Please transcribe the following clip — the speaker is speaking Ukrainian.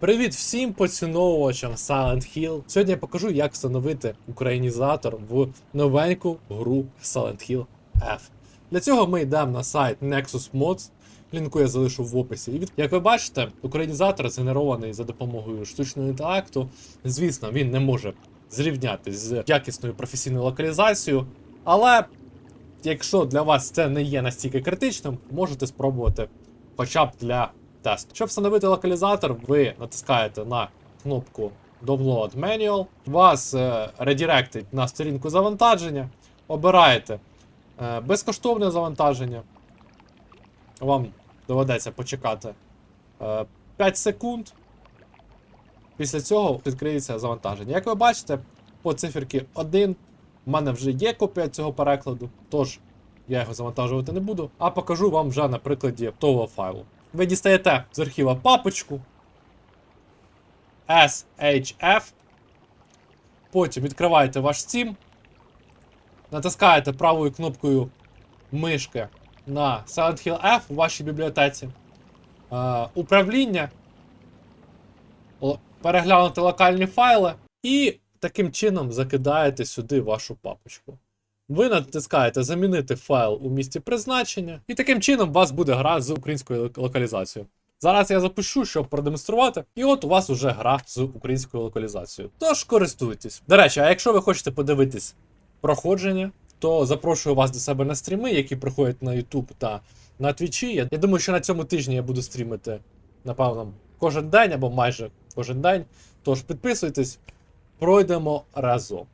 Привіт всім поціновувачам Silent Hill. Сьогодні я покажу, як встановити українізатор в новеньку гру Silent Hill F. Для цього ми йдемо на сайт Nexus Mods. Лінку я залишу в описі. І як ви бачите, українізатор згенерований за допомогою штучного інтелекту. Звісно, він не може зрівнятись з якісною професійною локалізацією, але якщо для вас це не є настільки критичним, можете спробувати хоча б для тесту. Щоб встановити локалізатор, ви натискаєте на кнопку Download Manual, вас е, редиректить на сторінку завантаження, обираєте е, безкоштовне завантаження. Вам доведеться почекати е, 5 секунд. Після цього відкриється завантаження. Як ви бачите, по циферки 1 в мене вже є копія цього перекладу, тож я його завантажувати не буду, а покажу вам вже на прикладі того файлу. Ви дістаєте з архіва папочку SHF, потім відкриваєте ваш Steam, натискаєте правою кнопкою мишки на Silent Hill F у вашій бібліотеці. Е, управління, переглянути локальні файли і таким чином закидаєте сюди вашу папочку. Ви натискаєте замінити файл у місці призначення, і таким чином у вас буде гра з українською локалізацією. Зараз я запишу, щоб продемонструвати, і от у вас уже гра з українською локалізацією. Тож користуйтесь. До речі, а якщо ви хочете подивитись проходження, то запрошую вас до себе на стріми, які проходять на YouTube та на Твічі. Я, думаю, що на цьому тижні я буду стрімити, напевно, кожен день або майже кожен день. Тож підписуйтесь, пройдемо разом.